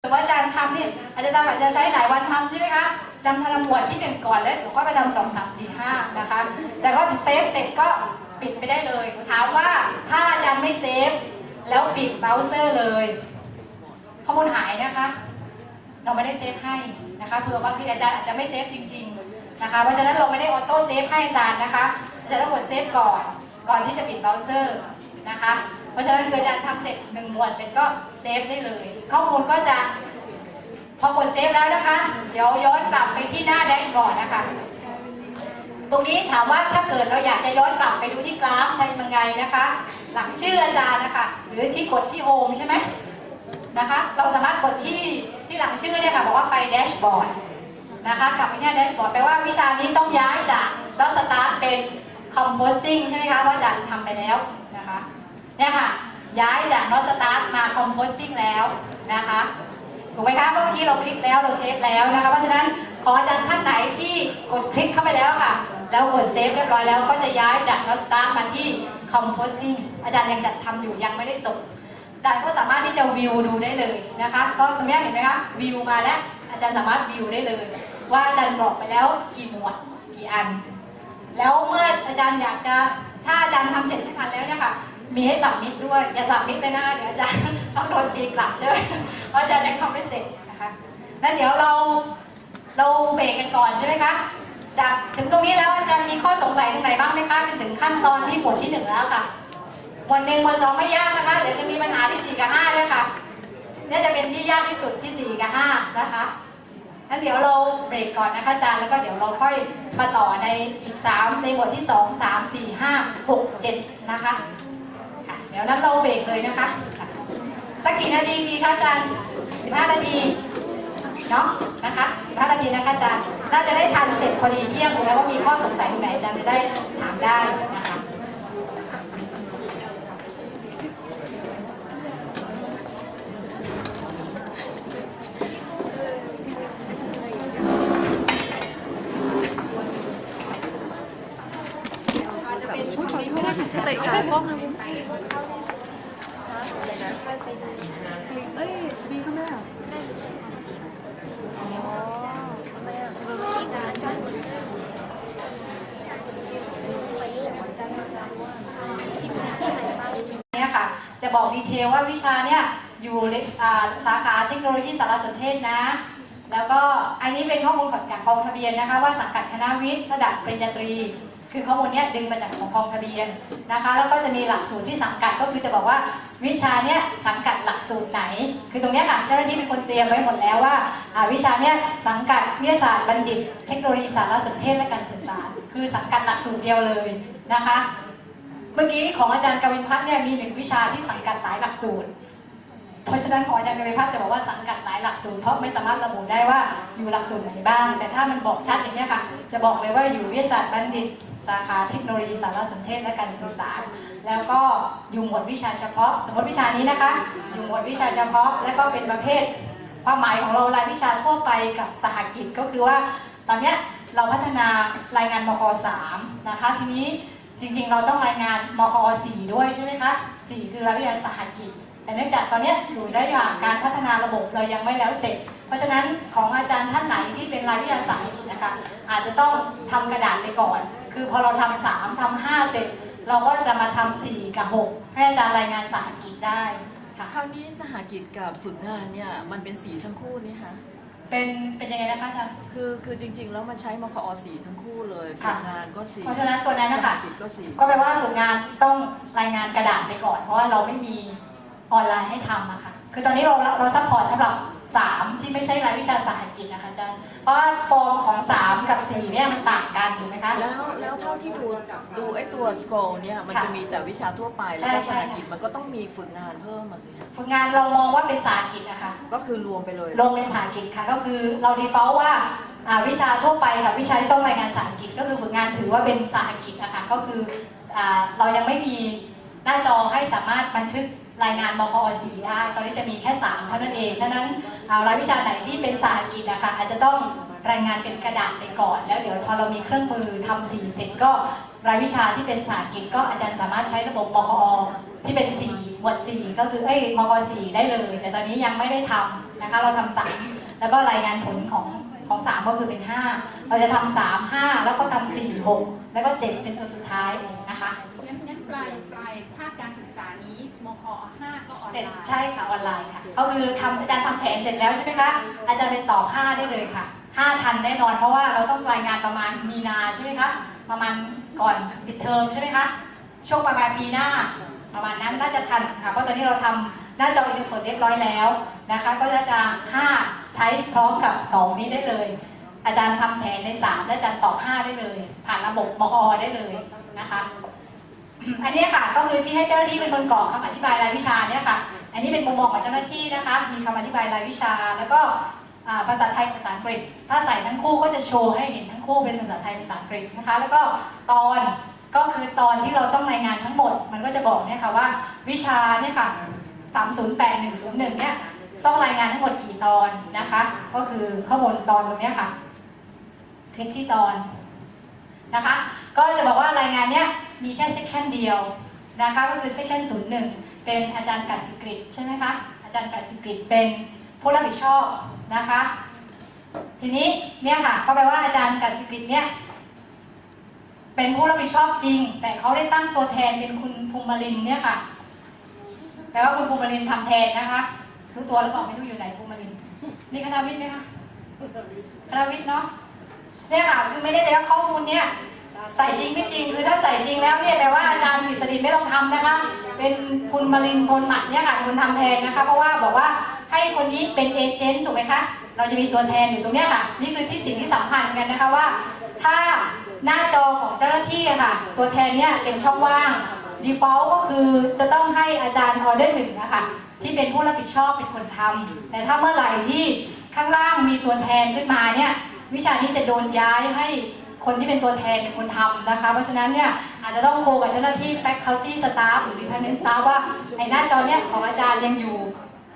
หรือว่าอาจารย์ทำนี่อาจารย์อาจจะใช้หลายวันทำใช่ไหมคะจำธนบทที่หนึ่งก่อนแล้วเดี๋ยวค่อยไปทำสองสามสี่ห้านะคะแต่ก็เซฟเสร็จก็ปิดไปได้เลย ถามว่าถ้าอาจารย์ไม่เซฟ แล้วปิดเบราว์เซอร์เลย ข้อมูลหายนะคะ เราไม่ได้เซฟให้นะคะเผื่อบางทีอาจารย์อาจจะไม่เซฟจริง ๆนะคะ เพราะฉะนั้นเราไม่ได้ออโต้เซฟให้อาจารย์นะคะอาจารย์ต้องกดเซฟก่อน ก่อนที่จะปิดเบราว์เซอร์ นะคะ เพราะฉะนั้นคืออาจารย์ทำเสร็จหนึ่งหมวดเสร็จก็เซฟได้เลย ข้อมูลก็จะพอกดเซฟแล้วนะคะ เดี๋ยวย้อนกลับไปที่หน้าแดชบอร์ดนะคะ ตรงนี้ถามว่าถ้าเกิดเราอยากจะย้อนกลับไปดูที่กราฟทำยังไงนะคะ หลังชื่ออาจารย์นะคะ หรือที่กดที่โฮมใช่ไหมนะคะ เราสามารถกดที่ที่หลังชื่อเนี่ยค่ะบอกว่าไปแดชบอร์ดนะคะกลับไปที่แดชบอร์ดแปลว่าวิชานี้ต้องย้ายจากดอสตาร์ทเป็น composing ใช่ไหมคะเพราะอาจารย์ทำไปแล้วนะคะเนี่ยค่ะย้ายจาก not start มา composing แล้วนะคะถูกไหมคะเมื่อกี้เราคลิกแล้วเราเซฟแล้วนะคะเพราะฉะนั้นขออาจารย์ท่านไหนที่กดคลิกเข้าไปแล้วค่ะ แล้วกดเซฟเรียบร้อยแล้วก็จะย้ายจาก not start มาที่ composing อาจารย์ยังจัดทำอยู่ยังไม่ได้ส่งอาจารย์ก็สามารถที่จะวิวดูได้เลยนะคะก็ตรงนี้เห็นไหมคะวิวมาแล้วอาจารย์สามารถวิวได้เลย ว่าอาจารย์บอกไปแล้วกี่หมวดกี่อัน แล้วเมื่ออาจารย์อยากจะถ้าอาจารย์ทำเสร็จทุกอันแล้วเนี่ยค่ะมีให้สับมิดด้วยอย่าสับมิดเลยนะคะเดี๋ยวอาจารย์ต้องโดนตีกลับใช่ไหมเพราะอาจารย์ยังทำไม่เสร็จนะคะนั้นเดี๋ยวเราเราเบรกกันก่อนใช่ไหมคะจากถึงตรงนี้แล้วอาจารย์มีข้อสงสัยตรงไหนบ้างไหมคะจนถึงขั้นตอนที่หมวที่หนึ่งแล้วค่ะหมวดหนึ่งหมวดสองไม่ยากนะคะเดี๋ยวจะมีปัญหาที่สี่กับห้าด้วยค่ะนี่จะเป็นที่ยากที่สุดที่สี่กับห้านะคะ งั้นเดี๋ยวเราเบรกก่อนนะคะอาจารย์แล้วก็เดี๋ยวเราค่อยมาต่อในอีก 3 ในบทที่ 2 3 4 5 6 7 นะคะค่ะเดี๋ยวนั้นเราเบรกเลยนะคะ สักกี่นาทีดีคะอาจารย์ 15 นาทีเนาะนะคะ15นาทีนะคะอาจารย์ น่าจะได้ทันเสร็จพอดีเที่ยงแล้วก็มีข้อสงสัยตรงไหนอาจารย์จะได้ถามได้นะคะ เตะขากล้องนะเอ้ยบีเข้ามาแล้วอ๋อเนี่ยค่ะ จะบอกดีเทลว่าวิชาเนี่ยอยู่สาขาเทคโนโลยีสารสนเทศนะ แล้วก็อันนี้เป็นข้อมูลจากกองทะเบียนนะคะว่าสังกัดคณะวิทย์ระดับปริญญาตรี คือข้อมูลเนี้ยดึงมาจากของกองทะเบียนนะคะแล้วก็จะมีหลักสูตรที่สังกัดก็คือจะบอกว่าวิชาเนี้ยสังกัดหลักสูตรไหน คือตรงเนี้ยค่ะเจ้าหน้าที่เป็นคนเตรียมไว้หมดแล้วว่าอ่าวิชาเนี้ยสังกัดวิทยาศาสตร์บัณฑิต เทคโนโลยีสารสนเทศและการสื่อสาร คือสังกัดหลักสูตรเดียวเลยนะคะ เมื่อกี้ของอาจารย์กวินพัฒน์เนี่ยมีหนึ่งวิชาที่สังกัดหลายหลักสูตรเพราะฉะนั้นของอาจารย์กวินพัฒน์จะบอกว่าสังกัดหลายหลักสูตรเพราะไม่สามารถระบุได้ว่าอยู่หลักสูตรไหนบ้าง แต่ถ้ามันบอกชัดอย่างนี้ค่ะ จะบอกเลยว่าอยู่วิทยาศาสตร์บัณฑิต สาขาเทคโนโลยีสารสนเทศและการสื่อสาร แล้วก็อยู่หมวดวิชาเฉพาะ สมมติวิชานี้นะคะ อยู่หมวดวิชาเฉพาะ และก็เป็นประเภท ความหมายของเรารายวิชาทั่วไปกับสหกิจก็คือว่า ตอนนี้เราพัฒนารายงานมค3นะคะ ทีนี้จริงๆ เราต้องรายงานมค4ด้วยใช่ไหมคะ4คือรายวิชาสหกิจ แต่เนื่องจากตอนนี้อยู่ระหว่างการพัฒนาระบบเรายังไม่แล้วเสร็จเพราะฉะนั้นของอาจารย์ท่านไหนที่เป็นรายวิชาสหกิจนะคะอาจจะต้องทำกระดาษไปก่อน คือพอเราทำสามทำห้าเสร็จ เราก็จะมาทำสี่กับหกให้อาจารย์รายงานสหกิจได้ค่ะคราวนี้สหกิจกับฝึกงานเนี่ยมันเป็นสีทั้งคู่นี่คะเป็นเป็นยังไงนะคะอาจารย์ คือคือจริงๆแล้วมันใช้มคอสีทั้งคู่เลยฝึค่ะ กงานก็สีเพราะฉะนั้นตัวนั้นสนะคะหกิจก็สีก็แปลว่าฝึกงานต้องรายงานกระดาษไปก่อน เพราะว่าเราไม่มีออนไลน์ให้ทำอะค่ะ คือตอนนี้เราเราซัพพอร์ตสำหรับ 3 ที่ไม่ใช่รายวิชาสาหกิจนะคะอาจารย์เพราะว่าฟอร์มของ 3 กับ 4 เนี่ยมันต่างกันถูกไหมคะ แล้วแล้วเท่าที่ดูดูไอ้ตัวสโกเนี่ยมันค่ะจะมีแต่วิชาทั่วไปใช่แล้วก็ใช่สหกิจมันก็ต้องมีฝึกงานเพิ่มมาสิคะฝึกงานเรามองว่าเป็นสาหกิจนะคะ ก็คือรวมไปเลยลงเป็นสาหกิจค่ะ ก็คือเรา default ว่าอ่าวิชาทั่วไปกับวิชาที่ต้องรายงานสาหกิจก็คือฝึกงานถือว่าเป็นสาหกิจนะคะก็คืออ่าเรายังไม่มีหน้าจอให้สามารถบันทึกรายงานมคอสีได้ ตอนนี้จะมีแค่ 3 เท่านั้นเองดังนั้น เอารายวิชาไหนที่เป็นสาหกิจนะคะอาจจะต้องรายงานเป็นกระดาษไปก่อน แล้วเดี๋ยวพอเรามีเครื่องมือทำสีเสร็จก็รายวิชาที่เป็นสาหกิจก็อาจารย์สามารถใช้ระบบมคอที่เป็นสีหมวดสีก็คือเอ้ยมคอสีได้เลย แต่ตอนนี้ยังไม่ได้ทำนะคะเราทำสามแล้วก็รายงานผลของของสามก็คือเป็นห้าเราจะทำสามห้าแล้วก็ทำสี่หก แล้วก็เจ็ดเป็นตัวสุดท้ายนะคะงั้นงั้นปลายปลายภาคการศึกษานี้มคห้าก็ออนเสร็จไลน์ใช่ค่ะออนไลน์ค่ะก็คือทำอาจารย์ทำแผนเสร็จแล้วใช่ไหมคะอาจารย์ไปตอบ5ได้เลยค่ะ 5 ทันแน่นอนเพราะว่าเราต้องรายงานประมาณมีนาใช่ไหมคะประมาณก่อนปิดเทอมใช่ไหมคะช่วงประมาณปีหน้า ประมาณนั้นน่าจะทันค่ะเพราะตอนนี้เราทำหน้าจออินเทอร์เฟซเรียบร้อยแล้วนะคะ ก็น่าจะ5ใช้พร้อมกับ 2 นี้ได้เลย อาจารย์ทำแผนใน 3 และอาจารย์ตอบ 5 ได้เลย ผ่านระบบมคอได้เลยนะคะอันนี้ค่ะก็คือที่ให้เจ้าหน้าที่เป็นคนกรอกคำอธิบายรายวิชาเนี่ยค่ะ อันนี้เป็นมุมมองของเจ้าหน้าที่นะคะ มีคำอธิบายรายวิชา แล้วก็ภาษาไทยภาษาอังกฤษ ถ้าใส่ทั้งคู่ก็จะโชว์ให้เห็นทั้งคู่เป็นภาษาไทยภาษาอังกฤษนะคะ แล้วก็ตอนก็คือตอนที่เราต้องรายงานทั้งหมด มันก็จะบอกเนี่ยค่ะว่าวิชาเนี่ยค่ะ308101เนี่ยต้องรายงานทั้งหมดกี่ตอนนะคะ ก็คือข้อมูลตอนตรงนี้ค่ะ คลิกที่ตอนนะคะ ก็จะบอกว่ารายงานเนี้ยมีแค่เซกชันเดียวนะคะก็คือเซกชัน01 เป็นอาจารย์กัสิกฤตใช่ไหมคะอาจารย์กัสิกฤตเป็นผู้รับผิดชอบนะคะ ทีนี้เนี่ยค่ะก็แปลว่าอาจารย์กัสิกฤตเนี่ยเป็นผู้รับผิดชอบจริง แต่เขาได้ตั้งตัวแทนเป็นคุณภูมิลินเนี่ยค่ะแปลว่าคุณภูมิลินทร์ทำแทนนะคะรู้ตัวหรือเปล่าไม่รู้อยู่ไหนภูมิลินนี่คณะวิทย์ไหมคะคณะวิทย์เนาะ เนี่ยค่ะคือไม่ได้ใจว่าข้อมูลเนี่ยใส่จริงไม่จริงคือถ้าใส่จริงแล้วเนี่ยแปลว่าอาจารย์กฤษฎีไม่ต้องทำนะคะ เป็นคุณมารินพลหมัดเนี่ยค่ะคุณทำแทนนะคะ เพราะว่าบอกว่าให้คนนี้เป็นเอเจนต์ถูกไหมคะเราจะมีตัวแทนอยู่ตรงเนี้ยค่ะ นี่คือที่สิ่งที่สำคัญกันนะคะว่า ถ้าหน้าจอของเจ้าหน้าที่ค่ะ ตัวแทนเนี่ยเป็นช่องว่าง default ก็คือจะต้องให้อาจารย์ออเดอร์หนึ่งนะคะที่เป็นผู้รับผิดชอบเป็นคนทำแต่ถ้าเมื่อไหร่ที่ข้างล่างมีตัวแทนขึ้นมาเนี่ย วิชานี้จะโดนย้ายให้คนที่เป็นตัวแทนเป็นคนทำนะคะ เพราะฉะนั้นเนี่ยอาจจะต้องโคกับเจ้าหน้าที่ faculty staff หรือ department staff ว่าไอ้หน้าจอเนี่ยของอาจารย์ยังอยู่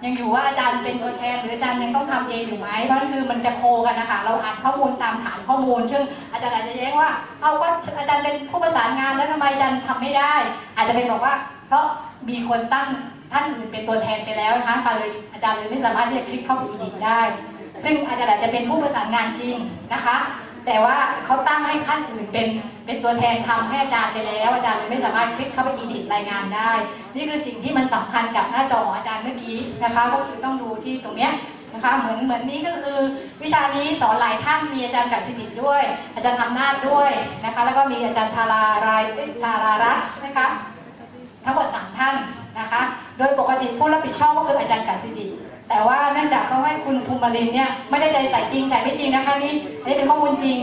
ยังอยู่ว่าอาจารย์เป็นตัวแทน หรืออาจารย์ยังต้องทำเองอยู่ไหมเพราะนั่นคือมันจะโคกันนะคะ เราอ่านข้อมูลตามฐานข้อมูล ซึ่งอาจารย์อาจจะแย้งว่า เอาก็อาจารย์เป็นผู้ประสานงานแล้วทำไมอาจารย์ทำไม่ได้ อาจจะเป็นบอกว่า เพราะมีคนตั้งท่านอื่นเป็นตัวแทนไปแล้วนะคะเลยอาจารย์เลยไม่สามารถที่จะคลิกเข้าไปอีดิทได้ ซึ่งอาจารย์อาจจะเป็นผู้ประสานงานจริงนะคะ แต่ว่าเขาตั้งให้ท่านอื่นเป็นเป็นตัวแทนทำให้อาจารย์ไปแล้ว อาจารย์เลยไม่สามารถคลิกเข้าไปอีดิทรายงานได้ นี่คือสิ่งที่มันสำคัญกับหน้าจอของอาจารย์เมื่อกี้นะคะก็คือต้องดูที่ตรงเนี้ยนะคะเหมือนเหมือนนี้ก็คือวิชานี้สอนหลายท่านมีอาจารย์กัศสิทธิ์ด้วย อาจารย์ทำนาจด้วยนะคะแล้วก็มีอาจารย์ธารารายธารารัตน์ใช่ไหมคะทั้งหมดสามท่านนะคะ โดยปกติผู้รับผิดชอบก็คืออาจารย์กัศดิ แต่ว่าเนื่องจากเขาให้คุณภูมิลินเนี่ยไม่ได้ใจใส่จริงใส่ไม่จริงนะคะนี่นี่เป็นข้อมูลจริง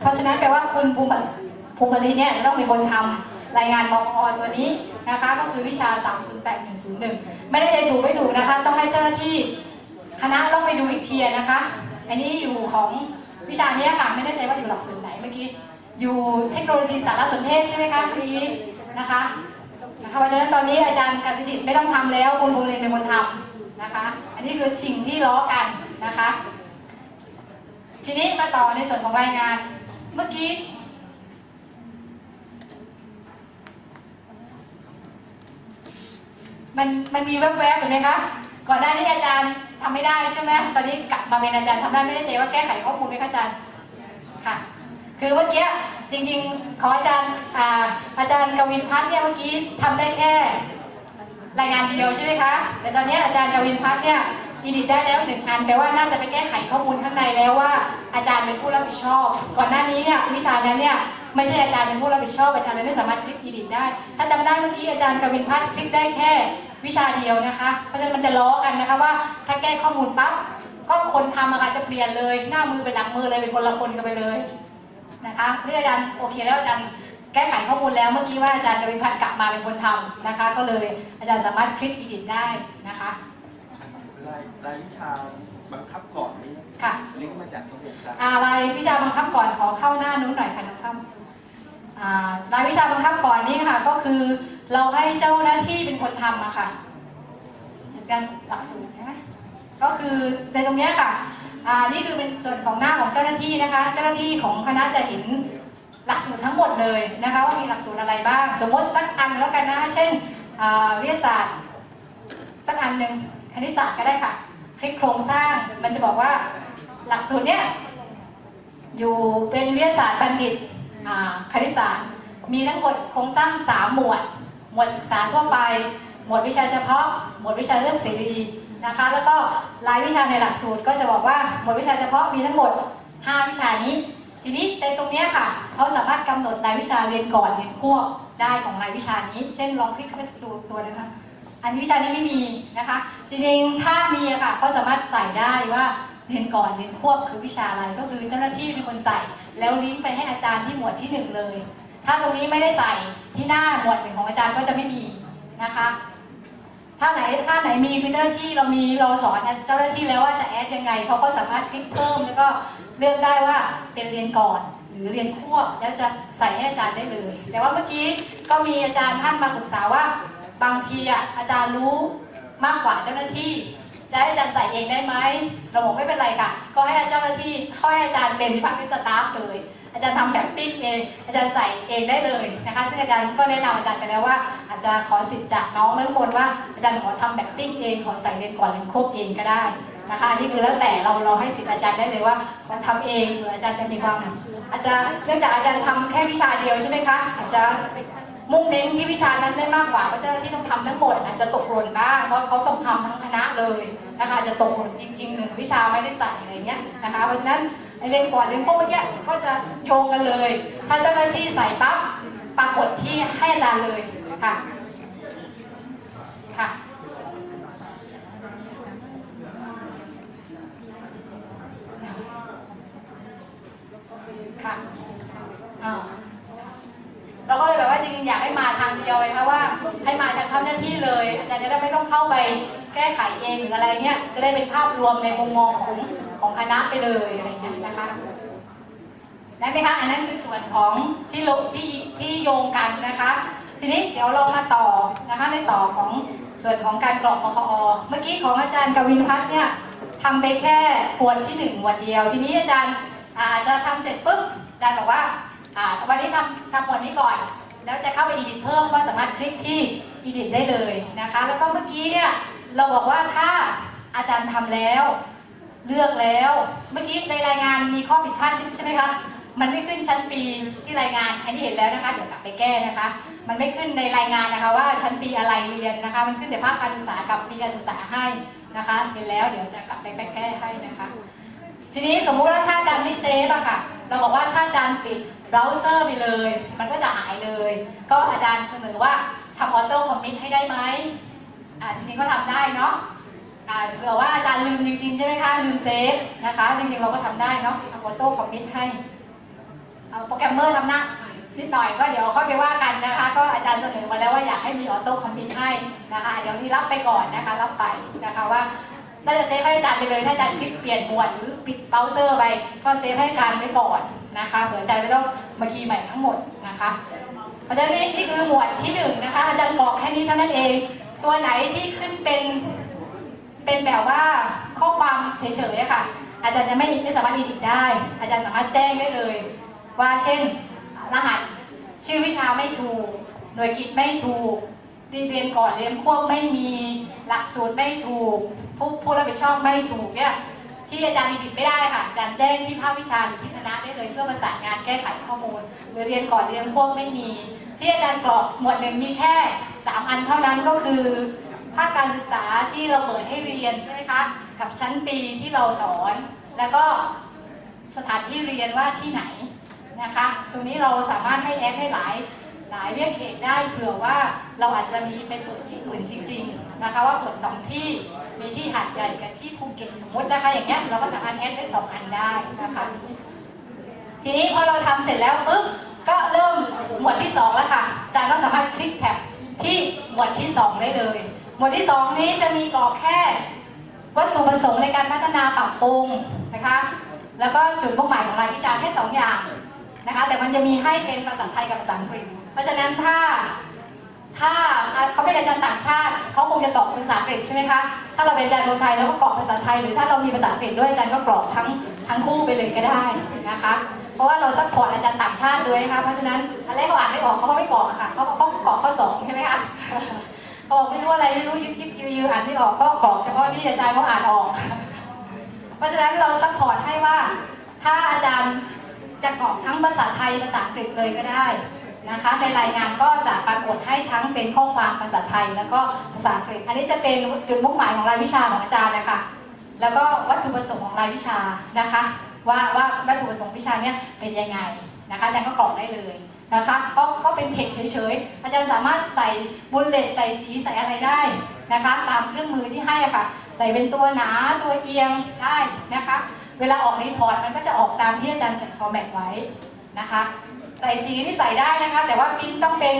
เพราะฉะนั้นแปลว่าคุณภูมิภูมิลินเนี่ยต้องเป็นคนทำรายงานมอตัวนี้นะคะ ก็คือวิชา 308101 ไม่ได้ใจถูกไม่ถูกนะคะ ต้องให้เจ้าหน้าที่คณะต้องไปดูอีกทีนะคะอันนี้อยู่ของวิชานี้ค่ะไม่แน่ใจว่าอยู่หลักสูตรไหนเมื่อกี้อยู่เทคโนโลยีสารสนเทศใช่ไหมคะพี่นะคะนะคะเพราะฉะนั้นตอนนี้อาจารย์กาสิดิตไม่ต้องทำแล้วคุณภูมิรียนเป็นคนทำ นะคะ อันนี้คือสิ่งที่ล้อกันนะคะ ทีนี้มาต่อในส่วนของรายงาน เมื่อกี้มันมันมีแวบๆเห็นไหมคะก่อนหน้านี้อาจารย์ทำไม่ได้ใช่ไหมตอนนี้กลับมาเป็นอาจารย์ทำได้ไม่ได้ใจว่าแก้ไขข้อมูลไหมคะอาจารย์ค่ะ คือเมื่อกี้จริงๆขออาจารย์อาอาจารย์กวินพัฒน์เนี่ยเมื่อกี้ทำได้แค่ รายงานเดียวใช่ไหมคะ แต่ตอนนี้อาจารย์กวินพัฒน์เนี่ยอีดิทได้แล้วหนึ่งอันแปลว่าน่าจะไปแก้ไขข้อมูลข้างในแล้วว่า อาจารย์เป็นผู้รับผิดชอบ ก่อนหน้านี้เนี่ยวิชานั้นเนี่ยไม่ใช่อาจารย์เป็นผู้รับผิดชอบอาจารย์เลยไม่สามารถคลิกอีดิทได้ ถ้าจำได้เมื่อกี้อาจารย์กวินพัฒน์คลิกได้แค่วิชาเดียวนะคะ เพราะฉะนั้นมันจะล้อกันนะคะว่า ถ้าแก้ข้อมูลปั๊บก็คนทำอะค่ะจะเปลี่ยนเลย หน้ามือเป็นหลังมือเลยเป็นคนละคนกันไปเลยนะคะที่อาจารย์โอเคแล้วอาจารย์ แก้ไขข้อมูลแล้วเมื่อกี้ว่าอาจารย์กวินพัฒน์กลับมาเป็นคนทำนะคะ ก็เลยอาจารย์สามารถคลิกอีดิทได้นะคะรายรายวิชาบังคับก่อนนี้ค่ะลิงก์มาจากตรงไหนครับอ่ารายวิชาบังคับก่อนขอเข้าหน้านู้นหน่อยค่ะน้องค่ำอ่ารายวิชาบังคับก่อนนี้ค่ะ ก็คือเราให้เจ้าหน้าที่เป็นคนทำอะค่ะจัดการหลักสูตรนะก็คือในตรงเนี้ยค่ะอ่านี่คือเป็นส่วนของหน้าของเจ้าหน้าที่นะคะ เจ้าหน้าที่ของคณะจะเห็น หลักสูตรทั้งหมดเลยนะคะว่ามีหลักสูตรอะไรบ้าง สมมติสักอันแล้วกันนะเช่นวิทยาศาสตร์สักอันหนึ่งคณิตศาสตร์ก็ได้ค่ะคลิกโครงสร้างมันจะบอกว่าหลักสูตรเนี้ยอยู่เป็นวิทยาศาสตร์บัณฑิตคณิตศาสตร์มีทั้งหมดโครงสร้าง3หมวด หมวดศึกษาทั่วไป หมวดวิชาเฉพาะ หมวดวิชาเรื่องเสรีนะคะแล้วก็รายวิชาในหลักสูตรก็จะบอกว่าหมวดวิชาเฉพาะมีทั้งหมด 5 วิชานี้ ทีนี้ในตรงนี้ค่ะเขาสามารถกำหนดรายวิชาเรียนก่อนเรียนควบได้ของรายวิชานี้ เช่นลองคลิกเข้าไปดูตัวนะคะอันวิชานี้ไม่มีนะคะ จริงๆถ้ามีอะค่ะก็สามารถใส่ได้ว่าเรียนก่อนเรียนควบคือวิชาอะไรก็คือเจ้าหน้าที่เป็นคนใส่ แล้วลิงก์ไปให้อาจารย์ที่หมวดที่หนึ่งเลย ถ้าตรงนี้ไม่ได้ใส่ที่หน้าหมวดหนึ่งของอาจารย์ก็จะไม่มีนะคะถ้าไหนถ้าไหนมีคือเจ้าหน้าที่เรามีเราสอนเจ้าหน้าที่แล้วว่าจะแอดยังไงเขาก็สามารถคลิกเพิ่มแล้วก็ เลือกได้ว่าเป็นเรียนก่อนหรือเรียนควบแล้วจะใส่ให้อาจารย์ได้เลย แต่ว่าเมื่อกี้ก็มีอาจารย์ท่านมาปรึกษาว่าบางทีอะอาจารย์รู้มากกว่าเจ้าหน้าที่ จะให้อาจารย์ใส่เองได้ไหมเราบอกไม่เป็นไรค่ะ ก็ให้เจ้าหน้าที่ค่อยให้อาจารย์เป็นที่พักที่สตาฟเลย อาจารย์ทำแบบปิ้งเอง อาจารย์ใส่เองได้เลยนะคะซึ่งอาจารย์ก็แนะนำอาจารย์ไปแล้วว่า อาจจะขอสิทธิ์จากน้องนักบนว่าอาจารย์ขอทำแบบปิ้งเองขอใส่เรียนก่อนเรียนครบเองก็ได้ นะคะอันนี่คือแล้วแต่เราเราให้สิทธิ์อาจารย์ได้เลยว่าขอทำเองหรืออาจารย์จะมีความอาจจะเนื่องจากอาจารย์ทำแค่วิชาเดียวใช่ไหมคะอาจจะมุ่งเน้นที่วิชานั้นได้มากกว่าเพราะเจ้าหน้าที่ต้องทำทั้งหมด อาจจะตกหล่นบ้างเพราะเขาต้องทำทั้งคณะเลยนะคะจะตกหล่นจริงๆหนึ่งวิชาไม่ได้ใส่อะไรเงี้ยนะคะเพราะฉะนั้นไอเรียนก่อนเรียนพวกเมื่อกี้ก็จะโยงกันเลย ถ้าเจ้าหน้าที่ใส่ปั๊บปรากฏที่ให้อาจารย์เลยค่ะค่ะ เราก็เลยแบบว่าจริงอยากให้มาทางเดียวเลยค่ะว่าให้มาจากทำหน้าที่เลย อาจารย์จะได้ไม่ต้องเข้าไปแก้ไขเองหรืออะไรเนี่ยจะได้เป็นภาพรวมในมุมมองของของคณะไปเลยอะไรอย่างเงี้ยนะคะได้ไหมคะอันนั้นคือส่วนของที่ลงที่ที่โยงกันนะคะ ทีนี้เดี๋ยวเรามาต่อนะคะในต่อของส่วนของการกรอกมคอเมื่อกี้ของอาจารย์กวินพัฒน์เนี่ยทำไปแค่หวดที่หนึ่งหวดเดียว ทีนี้อาจารย์อาจจะทำเสร็จปุ๊บอาจารย์บอกว่า อ่าวันนี้ทำทำหมดนี้ก่อน แล้วจะเข้าไปอีดิทเพิ่มก็สามารถคลิกที่อีดิทได้เลยนะคะ แล้วก็เมื่อกี้เนี่ยเราบอกว่าถ้าอาจารย์ทำแล้ว เลือกแล้ว เมื่อกี้ในรายงานมีข้อผิดพลาดใช่ไหมคะมันไม่ขึ้นชั้นปีที่รายงาน อันนี้เห็นแล้วนะคะ เดี๋ยวกลับไปแก้นะคะ มันไม่ขึ้นในรายงานนะคะ ว่าชั้นปีอะไรเรียนนะคะ มันขึ้นแต่ภาคการศึกษากับปีการศึกษาให้นะคะ เห็นแล้วเดี๋ยวจะกลับไปแก้ให้นะคะ ทีนี้สมมุติว่าถ้าอาจารย์ไม่เซฟอะค่ะ เราบอกว่าถ้าอาจารย์ปิดเบราว์เซอร์ไปเลย มันก็จะหายเลย ก็อาจารย์เสนอว่าทำออโต้คอมมิตให้ได้ไหมอ่าจริงๆก็ทำได้เนาะอ่าเผื่อว่าอาจารย์ลืมจริงๆใช่ไหมคะลืมเซฟนะคะจริงๆเราก็ทำได้เนาะทำออโต้คอมมิตให้เอาโปรแกรมเมอร์ทำหน้านิดหน่อยก็เดี๋ยวค่อยไปว่ากันนะคะ ก็อาจารย์เสนอมาแล้วว่าอยากให้มีออโต้คอมมิตให้นะคะ เดี๋ยวนี้รับไปก่อนนะคะรับไปนะคะว่า ถ้าจะเซฟให้อาจารย์ไปเลย ถ้าอาจารย์คลิกเปลี่ยนหมวดหรือปิดเบราว์เซอร์ไปก็เซฟให้อาจารย์ไว้ก่อนนะคะเผื่ออาจารย์ไม่ต้องมาคีย์ใหม่ทั้งหมดนะคะเพราะฉะนั้นนี่คือหมวดที่หนึ่งนะคะ อาจารย์บอกแค่นี้เท่านั้นเอง ตัวไหนที่ขึ้นเป็นเป็นแบบว่าข้อความเฉยๆค่ะอาจารย์จะไม่ไม่สามารถอิดิทได้ อาจารย์สามารถแจ้งได้เลย ว่าเช่นรหัสชื่อวิชาไม่ถูกหน่วยกิจไม่ถูกเรียนก่อนเรียนควบไม่มีหลักสูตรไม่ถูก ผู้ผู้รับผิดชอบไม่ถูกเนี่ยที่อาจารย์อิดิทไม่ได้ค่ะอาจารย์แจ้งที่ภาควิชาหรือที่คณะได้เลยเพื่อประสานงานแก้ไขข้อมูล หรือเรียนก่อนเรียนควบไม่มี ที่อาจารย์กรอกหมวดหนึ่งมีแค่สามอันเท่านั้นก็คือ ภาคการศึกษาที่เราเปิดให้เรียนใช่ไหมคะกับชั้นปีที่เราสอน แล้วก็สถานที่เรียนว่าที่ไหนนะคะตรงนี้เราสามารถให้แอดให้หลายหลายเวียกเขตได้เผื่อว่าเราอาจจะมีไปเปิดที่อื่นจริง ๆ นะคะว่าเปิดสองที่ มีที่หาดใหญ่กับที่ภูเก็ตสมมตินะคะ อย่างเงี้ยเราก็สามารถแอดได้สองอันได้นะคะทีนี้พอเราทำเสร็จแล้วปุ๊บก็เริ่มหมวดที่สองแล้วค่ะอาจารย์ก็สามารถคลิกแท็บที่หมวดที่สองได้เลย หมวดที่สองนี้จะมีกรอบแค่ วัตถุประสงค์ในการพัฒนาปรับปรุงนะคะ แล้วก็จุดมุ่งหมายของรายวิชาแค่สองอย่างนะคะ แต่มันจะมีให้เป็นภาษาไทยกับภาษาอังกฤษ เพราะฉะนั้นถ้า ถ้าเขาเป็นอาจารย์ต่างชาติเขาคงจะตอบภาษาอังกฤษใช่ไหมคะ ถ้าเราเป็นอาจารย์คนไทยแล้วก็กรอกภาษาไทย หรือถ้าเรามีภาษาอังกฤษด้วยอาจารย์ก็กรอกทั้งทั้งคู่ไปเลยก็ได้นะคะ เพราะว่าเราซัพพอร์ตอาจารย์ต่างชาติด้วยนะคะ เพราะฉะนั้นอันแรกเขาอ่านไม่ออกเขาก็ไม่กรอกค่ะเขาเขากรอกข้อสองใช่ไหมคะเขาบอกไม่รู้อะไรไม่รู้ยุบยิบยือยืออ่านไม่ออกก็กรอกเฉพาะที่อาจารย์เขาอ่านออก เพราะฉะนั้นเราซัพพอร์ตให้ว่าถ้าอาจารย์จะกรอกทั้งภาษาไทยภาษาอังกฤษเลยก็ได้ นะคะในรายงานก็จะปรากฏให้ทั้งเป็นข้อความภาษาไทย แล้วก็ภาษาอังกฤษ อันนี้จะเป็นจุดมุ่งหมายของรายวิชาของอาจารย์นะคะแล้วก็วัตถุประสงค์ของรายวิชานะคะ ว่าว่าวัตถุประสงค์วิชาเนี้ยเป็นยังไงนะคะอาจารย์ก็กรอกได้เลยนะคะก็ก็เป็นเทคเฉยๆอาจารย์สามารถใส่บุลเลตใส่สีใส่อะไรได้นะคะตามเครื่องมือที่ให้อะค่ะใส่เป็นตัวหนาตัวเอียงได้นะคะ เวลาออกรีพอร์ตมันก็จะออกตามที่อาจารย์ใส่ฟอร์แมตไว้นะคะ ใส่สีที่ใส่ได้นะคะ แต่ว่าพิมพ์ต้องเป็น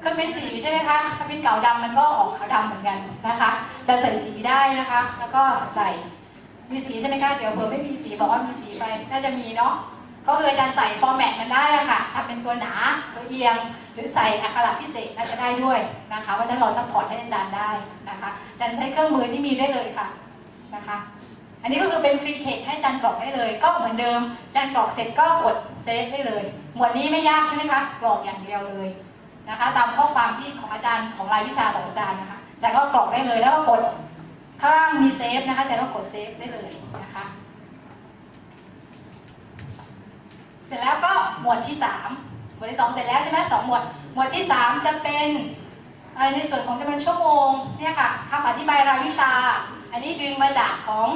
เครื่องเป็นสีใช่ไหมคะถ้าพิมพ์เก่าดำมันก็ออกขาวดำเหมือนกันนะคะ จะใส่สีได้นะคะ แล้วก็ใส่มีสีใช่ไหมคะเดี๋ยวเบอร์ไม่มีสีบอกว่ามีสีไปน่าจะมีเนาะก็คืออาจารย์ใส่ฟอร์แมตมันได้ะค่ะทำเป็นตัวหนาตัวเอียง หรือใส่อักขระพิเศษน่าจะได้ด้วยนะคะเพราะฉะนั้นเราซัพพอร์ตให้อาจารย์ได้นะคะอาจารย์ใช้เครื่องมือที่มีได้เลยค่ะนะคะ อันนี้ก็คือเป็นฟรีเทคให้อาจารย์กรอกได้เลย ก็เหมือนเดิมอาจารย์กรอกเสร็จก็กดเซฟได้เลย หมวดนี้ไม่ยากใช่ไหมคะกรอกอย่างเดียวเลยนะคะ ตามข้อความที่ของอาจารย์ของรายวิชาของอาจารย์นะคะอาจารย์ก็กรอกได้เลยแล้วก็กดข้างล่างมีเซฟนะคะอาจารย์ก็กดเซฟได้เลยนะคะเสร็จแล้วก็หมวดที่ 3 หมวดที่ 2 เสร็จแล้วใช่ไหมสองหมวดหมวดที่ 3 จะเป็นในส่วนของจำนวนชั่วโมงเนี่ยค่ะคำอธิบายรายวิชา อันนี้ดึงมาจากของ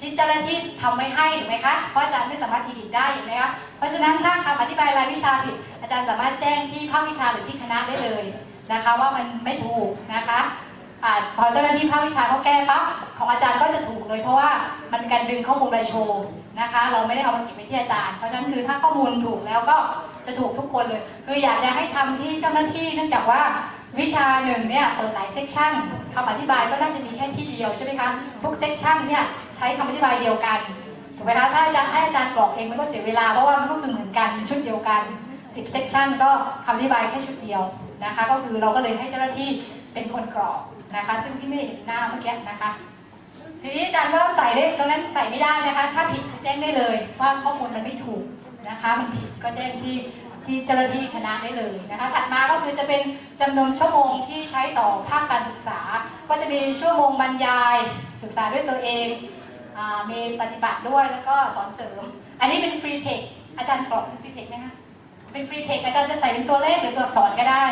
ที่เจ้าหน้าที่ทำไว้ให้ถูกไหมคะ เพราะอาจารย์ไม่สามารถอีดิทได้ถูกไหมคะ เพราะฉะนั้นถ้าคำอธิบายรายวิชาผิด อาจารย์สามารถแจ้งที่ภาควิชาหรือที่คณะได้เลยนะคะ ว่ามันไม่ถูกนะคะอ่าพอเจ้าหน้าที่ภาควิชาเขาแก้ปั๊บของอาจารย์ก็จะถูกเลย เพราะว่ามันการดึงข้อมูลมาโชว์นะคะ เราไม่ได้เอามาเก็บไว้ที่อาจารย์ เพราะฉะนั้นคือถ้าข้อมูลถูกแล้วก็จะถูกทุกคนเลย คืออยากจะให้ทำที่เจ้าหน้าที่เนื่องจากว่า วิชาหนึ่งเนี่ยเปิดหลายเซกชันคำอธิบายก็น่าจะมีแค่ที่เดียวใช่ไหมคะ ทุกเซกชันเนี่ยใช้คำอธิบายเดียวกันถูกไหมคะถ้าอาจารย์ให้อาจารย์กรอกเองมันก็เสียเวลาเพราะว่ามันก็คือเหมือนกันชุดเดียวกัน10เซกชันก็คำอธิบายแค่ชุดเดียวนะคะ ก็คือเราก็เลยให้เจ้าหน้าที่เป็นคนกรอกนะคะ ซึ่งที่ไม่เห็นหน้าเมื่อกี้นะคะทีนี้อาจารย์ก็ใส่ได้ตรงนั้นใส่ไม่ได้นะคะ ถ้าผิดแจ้งได้เลยว่าข้อมูลมันไม่ถูกนะคะ มันผิดก็แจ้งที่ ที่เจ้าหน้าที่คณะได้เลยนะคะ ถัดมาก็คือจะเป็นจำนวนชั่วโมงที่ใช้ต่อภาคการศึกษา ก็จะมีชั่วโมงบรรยายศึกษาด้วยตัวเองอมีปฏิบัติด้วยแล้วก็สอนเสริม อันนี้เป็นฟรีเทคอาจารย์กรอกเป็นฟรีเทคไหมคะเป็นฟรีเทคอาจารย์จะใส่เป็นตัวเลขหรือตัวอักษรก็ได้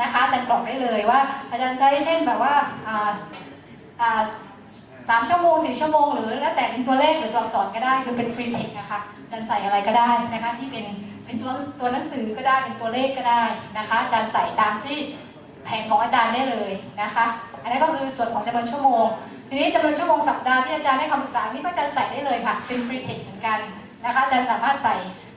นะคะอาจารย์กรอกได้เลยว่า อาจารย์ใช้เช่นแบบว่าอ่าอ่าสามชั่วโมงสี่ชั่วโมงหรือแล้วแต่เป็นตัวเลขหรือตัวอักษรก็ได้คือเป็นฟรีเทคนะคะอาจารย์ใส่อะไรก็ได้นะคะที่เป็น เป็นตัวตัวหนังสือก็ได้เป็นตัวเลขก็ได้นะคะ อาจารย์ใส่ตามที่แผนของอาจารย์ได้เลยนะคะ อันนั้นก็คือส่วนของจำนวนชั่วโมง ทีนี้จำนวนชั่วโมงสัปดาห์ที่อาจารย์ให้คำปรึกษานี่อาจารย์ใส่ได้เลยค่ะ เป็นฟรีเทคเหมือนกันนะคะอาจารย์สามารถใส่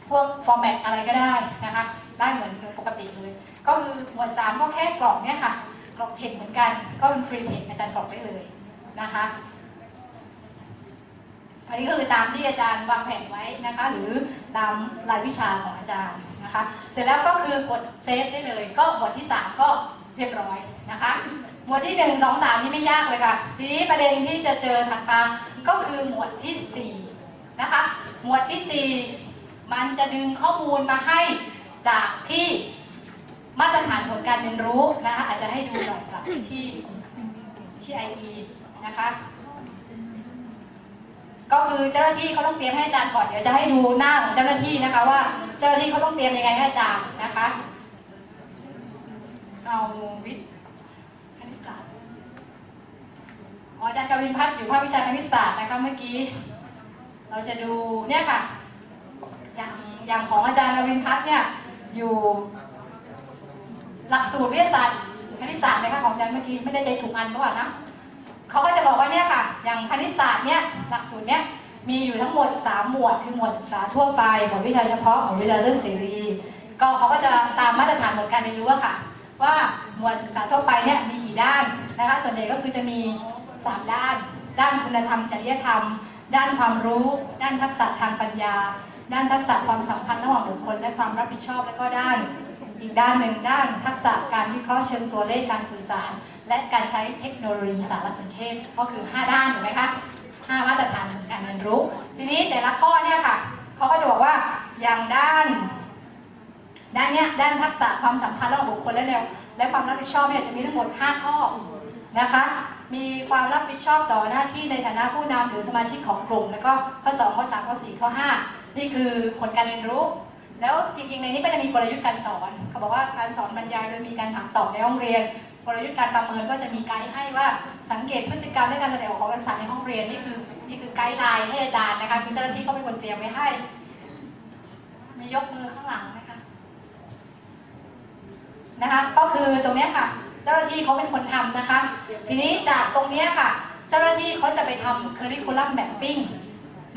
พวกฟอร์แมตอะไรก็ได้นะคะ ได้เหมือนปกติเลย ก็คือหมวด3ก็แค่กรอกเนี่ยค่ะกรอกเทคเหมือนกัน ก็เป็นฟรีเทคอาจารย์กรอกได้เลยนะคะ อันนี้ก็คือตามที่อาจารย์วางแผนไว้นะคะ หรือตามรายวิชาของอาจารย์นะคะ เสร็จแล้วก็คือกดเซฟได้เลย ก็หมวดที่ 3 ก็เรียบร้อยนะคะ หมวดที่ 1 2 3 นี่ไม่ยากเลยค่ะ ทีนี้ประเด็นที่จะเจอถัดมาก็คือหมวดทีสี่4 นะคะ หมวดทีสี่ 4 มันจะดึงข้อมูลมาให้จากที่มาตรฐานผลการเรียนรู้นะคะอาจจะให้ดูหน่อยกับที่ที่ IE นะคะ ก็คือเจ้าหน้าที่เขาต้องเตรียมให้อาจารย์ก่อนเดี๋ยวจะให้ดูหน้าของเจ้าหน้าที่นะคะว่าเจ้าหน้าที่เขาต้องเตรียมยังไงให้อาจารย์นะคะเอาวิทย์คณิตศาสตร์ของอาจารย์กวินพัฒน์อยู่ภาควิชาคณิตศาสตร์นะคะเมื่อกี้ เราจะดูเนี่ยค่ะอย่างอย่างของอาจารย์กวินพัฒน์เนี่ยอยู่หลักสูตรวิทยาศาสตร์คณิตศาสตร์นะคะของอาจารย์เมื่อกี้ไม่ได้ใจถูกอันหรือเปล่านะ เขาก็จะบอกว่าเนี่ยค่ะ อย่างคณิตศาสตร์เนี่ยหลักสูตรเนี่ยมีอยู่ทั้งหมด 3 หมวด คือหมวดศึกษาทั่วไปของวิชาเฉพาะของวิชาเลือกเสรี ก็เขาก็จะตามมาตรฐานผลการเรียนรู้ค่ะ ว่าหมวดศึกษาทั่วไปเนี่ยมีกี่ด้านนะคะ ส่วนใหญ่ก็คือจะมี 3 ด้าน ด้านคุณธรรมจริยธรรม ด้านความรู้ ด้านทักษะทางปัญญา ด้านทักษะความสัมพันธ์ระหว่างบุคคล และความรับผิดชอบ และก็ด้าน อีกด้านหนึ่งด้านทักษะการวิเคราะห์เชิงตัวเลขการสื่อสาร และการใช้เทคโนโลยีสารสนเทศก็คือ 5 ด้านถูกไหมคะ5มาตรฐานทางการเรียนรู้ ทีนี้แต่ละข้อเนี่ยค่ะเขาก็จะบอกว่าอย่างด้าน ด้านเนี้ยด้านทักษะความสัมพันธ์ระหว่างบุคคลและแนวและความรับผิดชอบเนี่ยจะมีทั้งหมด 5 ข้อนะคะมีความรับผิดชอบต่อหน้าที่ในฐานะผู้นำหรือสมาชิกของกลุ่ม แล้วก็ข้อ2ข้อ3ข้อ4ข้อ 5 นี่คือผลการเรียนรู้ แล้วจริงๆ ในนี้ก็จะมีกลยุทธ์การสอน เขาบอกว่าการสอนบรรยายโดยมีการถามตอบในห้องเรียน กลยุทธ์การประเมินก็จะมีไกด์ให้ว่าสังเกตพฤติกรรมและการแสดงออกของนักศึกษาในห้องเรียนนี่คือนี่คือไกด์ไลน์ให้อาจารย์นะคะคือเจ้าหน้าที่เขาเป็นคนเตรียมไว้ให้ มียกมือข้างหลังไหมคะนะคะ ก็คือตรงนี้ค่ะ เจ้าหน้าที่เขาเป็นคนทำนะคะ ทีนี้จากตรงนี้ค่ะ เจ้าหน้าที่เขาจะไปทำ curriculum mapping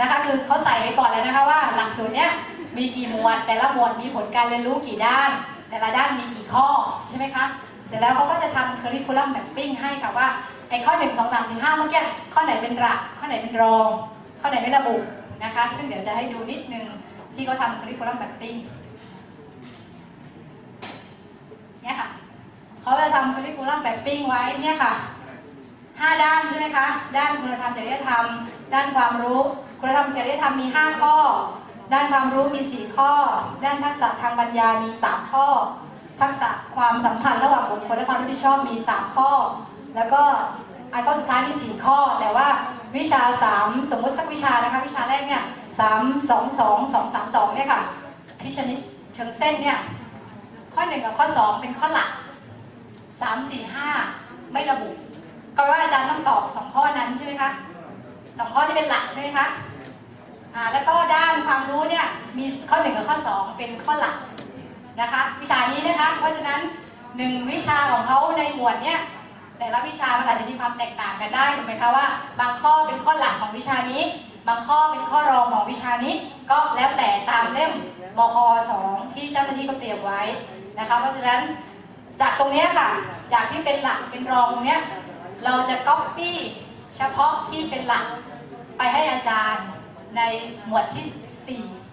นะคะคือเขาใส่ไว้ก่อนแล้วนะคะว่าหลักสูตรเนี้ยมีกี่หมวด แต่ละหมวดมีผลการเรียนรู้กี่ด้าน แต่ละด้านมีกี่ข้อใช่ไหมคะ เสร็จแล้วเขาก็จะทำ curriculum mapping ให้ค่ะว่าไอ้ข้อ1 2 3 4 5เมื่อกี้ข้อไหนเป็นหลักข้อไหนเป็นรอง ข้อไหนไม่ระบุนะคะ ซึ่งเดี๋ยวจะให้ดูนิดนึงที่เขาทำ curriculum mapping เนี่ยค่ะเขาจะทำ curriculum mapping ไว้เนี่ยค่ะห้าด้านใช่ไหมคะ ด้านคุณธรรมจริยธรรม ด้านความรู้ คุณธรรมจริยธรรมมี 5 ข้อ ด้านความรู้มี 4 ข้อ ด้านทักษะทางปัญญามี 3 ข้อ ทักษะความสัมพันธ์ระหว่างบุคคลและความรับผิดชอบมี 3 ข้อ แล้วก็อันข้อสุดท้ายมี 4 ข้อ แต่ว่าวิชา 3 สมมติสักวิชานะคะวิชาแรกเนี่ย3 2 2 2 3 2เนี่ยค่ะพิชนิดเชิงเส้นเนี่ยข้อ 1 กับข้อ 2 เป็นข้อหลัก 3 4 5 ไม่ระบุ ก็ว่าอาจารย์ต้องตอบสองข้อนั้นใช่ไหมคะสองข้อที่เป็นหลักใช่ไหมคะอ่าแล้วก็ด้านความรู้เนี่ยมีข้อหนึ่งกับข้อสองเป็นข้อหลัก นะคะวิชานี้นะคะ เพราะฉะนั้นหนึ่งวิชาของเขาในหมวดเนี่ยแต่ละวิชามันอาจจะมีความแตกต่างกันได้ถูกไหมคะว่า บางข้อเป็นข้อหลักของวิชานี้ บางข้อเป็นข้อรองของวิชานี้ ก็แล้วแต่ตามเล่มมคสองที่เจ้าหน้าที่เขาเตรียมไว้นะคะเพราะฉะนั้นจากตรงเนี้ยค่ะ จากที่เป็นหลักเป็นรองตรงเนี้ยเราจะ copy เฉพาะที่เป็นหลักไปให้อาจารย์ในหมวดที่ 4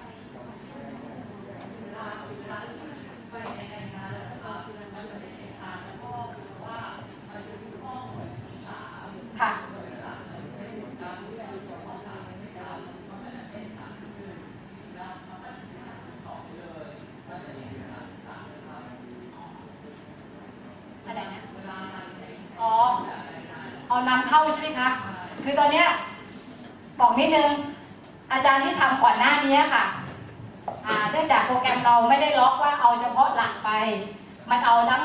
ค่ะอะไรนะอ๋อเอานำเข้าใช่ไหมคะ คือตอนเนี้ยบอกนิดนึง อาจารย์ที่ทำก่อนหน้านี้ค่ะ เนื่องจากโปรแกรมเราไม่ได้ล็อกว่าเอาเฉพาะหลักไป มันเอาทั้ง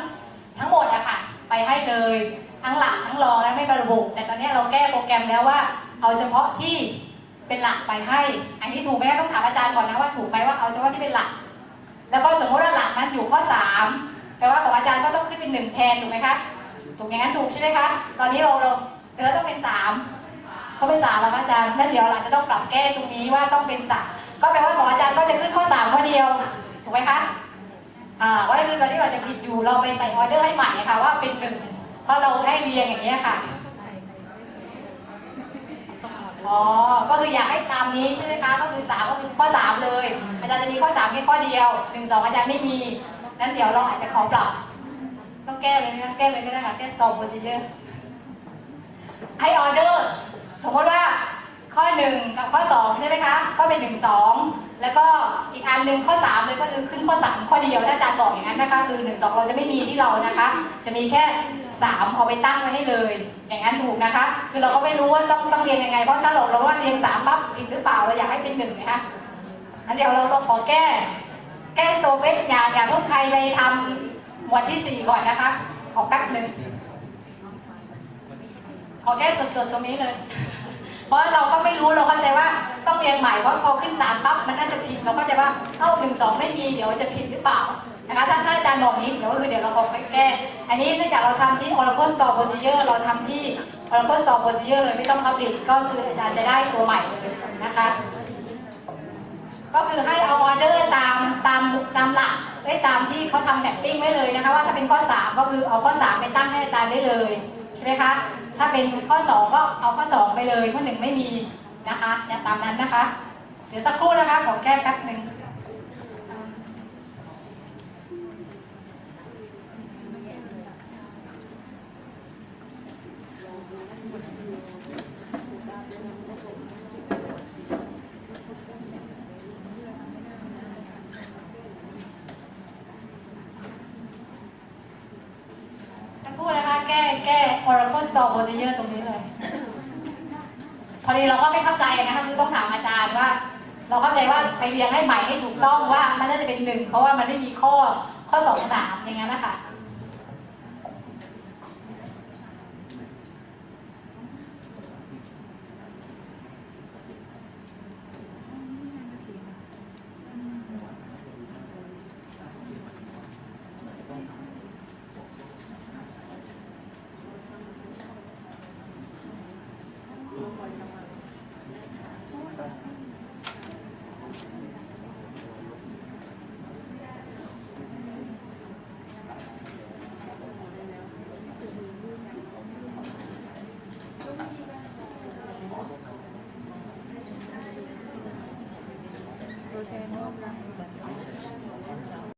ทั้งหมดอะค่ะไปให้เลยทั้งหลักทั้งรองและไม่ระบุ แต่ตอนนี้เราแก้โปรแกรมแล้วว่า เอาเฉพาะที่เป็นหลักไปให้ อันนี้ถูกไหมต้องถามอาจารย์ก่อนนะว่าถูกไหมว่าเอาเฉพาะที่เป็นหลัก แล้วก็สมมติว่าหลักนั้นอยู่ข้อ3แปลว่าของอาจารย์ก็ต้องขึ้นเป็นหนึ่งแทนถูกไหมคะถูกอย่างนั้นถูกใช่ไหมคะตอนนี้เราเราเดี๋ยวเราต้องเป็นสามเขาเป็นสามแล้วอาจารย์นั่นเดี๋ยวเราจะต้องปรับแก้ตรงนี้ว่าต้องเป็นสาม ก็แปลว่าของอาจารย์ก็จะขึ้นข้อสามข้อเดียว ถูกไหมคะอ่าว่าคือตอนที่เราจะผิดอยู่เราไปใส่ออเดอร์ให้ใหม่ค่ะว่าเป็นหนึ่งเพราะเราให้เรียงอย่างนี้ค่ะอ๋อ ก็คืออยากให้ตามนี้ใช่ไหมคะ ก็คือสามก็คือข้อสามเลย อาจารย์จะมีข้อสามแค่ข้อเดียวหนึ่งสองอาจารย์ไม่มี นั้นเดี๋ยวเราอาจจะขอปรับ ต้องแก้เลยไหมคะแก้เลยก็ได้ค่ะ แก้ stop procedure ให้ออเดอร์ สมมติว่า ข้อ 1 กับข้อ 2 ใช่ไหมคะ ก็เป็น 1 2 แล้วก็อีกอันหนึ่งข้อ 3 เลยก็คือขึ้นข้อ 3 ข้อเดียวถ้าอาจารย์บอกอย่างนั้นนะคะคือ 1 2 เราจะไม่มีที่เรานะคะ จะมีแค่ 3 เอาไปตั้งไว้ให้เลย อย่างนั้นถูกนะคะ คือเราก็ไม่รู้ว่าต้องต้องเรียนยังไง เพราะถ้าเราเราว่าเรียน3ปั๊บผิดหรือเปล่าเราอยากให้เป็น1นะคะอันเดี๋ยวเราเราขอแก้ แก้โตเวสอย่าอย่าเพิ่งใครไปทำหมวดที่ 4 ก่อนนะคะขอแป๊บหนึ่งขอแก้สดๆตรงนี้เลย เพราะเราก็ไม่รู้เราเข้าใจว่าต้องเรียนใหม่เพราะพอขึ้นสามปั๊บมันน่าจะผิดเราก็จะว่าเอ้าหนึ่งสองไม่มีเดี๋ยวจะผิดหรือเปล่านะคะถ้าถ้าอาจารย์บอกนี้เดี๋ยวก็คือเดี๋ยวเราบอกไปแก้อันนี้เนื่องจากเราทำที่ Oracle Store Procedure เราทำที่ Oracle Store Procedure เลยไม่ต้อง public ก็คืออาจารย์จะได้ตัวใหม่เลยนะคะ ก็คือให้เอาออเดอร์ตามตามตามหลักได้ตามที่เขาทำแบบปิ้งไว้เลยนะคะว่าถ้าเป็นข้อ 3 ก็คือเอาข้อ 3 ไปตั้งให้อาจารย์ได้เลยใช่ไหมคะ ถ้าเป็นข้อ 2 ก็เอาข้อ 2 ไปเลยข้อ 1 ไม่มีนะคะอย่าตามนั้นนะคะ เดี๋ยวสักครู่นะคะขอแก้แป๊บหนึ่ง เราเข้าใจว่าไปเรียงให้ใหม่ให้ถูกต้องว่ามันน่าจะเป็นหนึ่งเพราะว่ามันไม่มีข้อข้อสองสามอย่างนั้นนะคะ